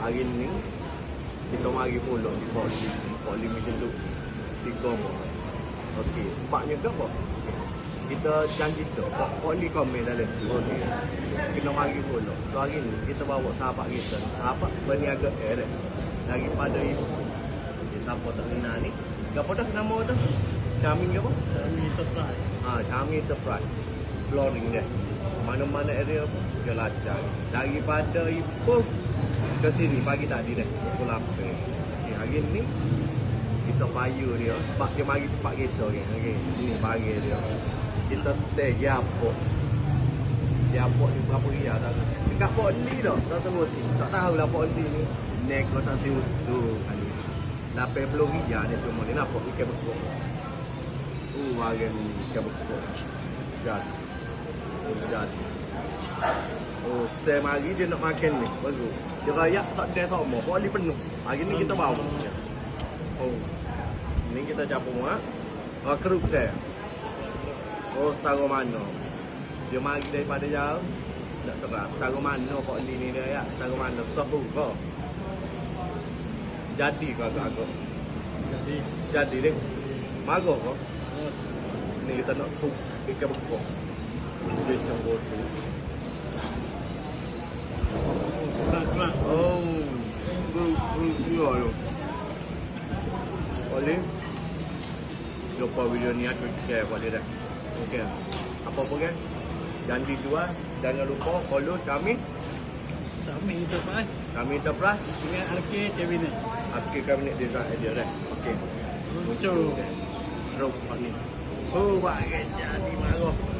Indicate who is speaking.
Speaker 1: Hari ni kita mari pula di poli, poli macam tu. Di Gomo. Okey, sebabnya ke apa? Kita janji tu, Poli komen dalam tu. Okey. Kita mari pula. So hari ni kita bawa sahabat kita, sahabat berniaga air daripada ibu. Okey, siapa tak kenal ni? Apa dah nama tu? Syamin ke apa?
Speaker 2: Kami surprise.
Speaker 1: Ha, Syami Enterprise. Flooring dia. Mana-mana area pun dia lancar. Daripada Ipoh ke sini pagi tadi dah. Pukul 8. Okay, hari ni kita payu dia sebab dia mari tempat kita kan. Okay. Sini pagi dia. Kita stay di Apok. Di Apok ni berapa ria tak tahu. Dekat Pok Li dah. Tak semua sini. Tak tahu lah Pok ni. Nek kau tak siut tu. Dapat belum ria ni semua ni. Nampak ikan bekok. Uh, hari ni ikan bekok. Jadi. Oh, jadi. Saya mari dia nak makan ni. Bagus. Dia rayak tak ada sama. Kuali penuh. Hari ni kita bawa. Oh. Ni kita capung ah. Oh, keruk saya. Oh, setara mana? Dia mari daripada jauh. Tak terang. Setara mana Pak ni dia ya? Setara mana? Sahu kau. Jadi kau agak-agak.
Speaker 2: Jadi,
Speaker 1: Jadi deh. Marah kau.
Speaker 2: oh,
Speaker 1: Ni kita nak cook ikan bekok. Dia campur tu. Bu ya yo. Oleh. Lupa video ni aku share dia dah. Okey. Apa pun kan? Janji jual. Jangan lupa follow kami.
Speaker 2: Kami surprise.
Speaker 1: Kami Enterprise.
Speaker 2: Dengan Alki Cabinet.
Speaker 1: Kami ni design dia dah. Okey.
Speaker 2: Lucu.
Speaker 1: Seru Pak ni. Oh, buat jadi marah.